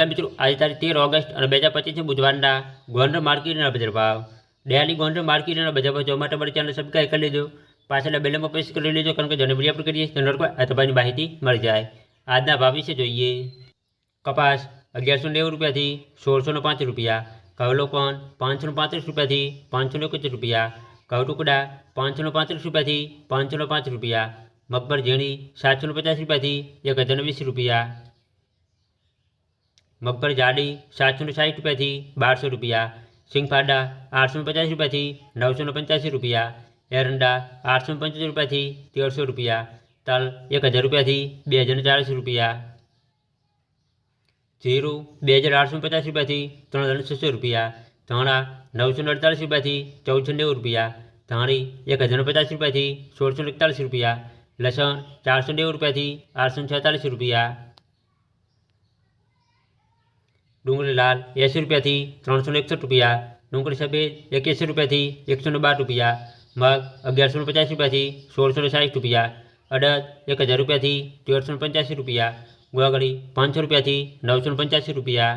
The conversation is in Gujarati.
આ મિત્રો આ તારીખ 13 ઓગસ્ટ અને 2025 છે બુધવારના ગોંડર માર્કેટના પ્રભાવ ડેલી ગોંડર માર્કેટના બજાબા જોવા માટે ચેનલ સબ્સ્ક્રાઇબ કરી લેજો પાછલા બેલમમાં પેશ કરી લેજો કારણ કે જનમરીયા પડી જે સન્ડર કોઈ આતબાની બાહિતિ મળી જાય આજના ભાવ વિશે જોઈએ કપાસ 1190 રૂપિયા થી 1605 રૂપિયા કવલોકન 5.35 રૂપિયા થી 5.75 રૂપિયા કવ ટુકડા 5.35 રૂપિયા થી 5.05 રૂપિયા મબપર જીણી 7.85 રૂપિયા થી 1020 રૂપિયા मगफर जाड़ी सात सौ साठ रुपया थी बारह सौ रुपया सिंगफाड़ा आठ सौ पचास रुपया नौ सौ पंचासी रुपया एरंडा आठ सौ पंचासी रुपया थी तेरह सौ रुपया तल एक हज़ार रुपया हज़ार चालीस रुपया जीरु बे हज़ार आठ सौ पचास रुपया थी तरह हज़ार छ सौ रुपया धाणा नौ सौ अड़तालीस रुपया चौदह सौ नेव रुपया धाणी एक हज़ार पचास रुपया सोल सौ एकतालीस रुपया लसन चार सौ नेव रुपया आठ सौ छतालीस रुपया ડુંગળી લાલ એંસી રૂપિયાથી ત્રણસો ને એકસઠ રૂપિયા ડુંગળી સફેદ એક્યાસી રૂપિયાથી એકસો ને બાર રૂપિયા મગ અગિયારસો ને પચાસ રૂપિયાથી સોળસો ને સાઠ રૂપિયા અડદ એક હજાર રૂપિયાથી તેરસો ને પંચ્યાસી રૂપિયા ગુવાગળી પાંચસો રૂપિયાથી નવસો ને પંચ્યાસી રૂપિયા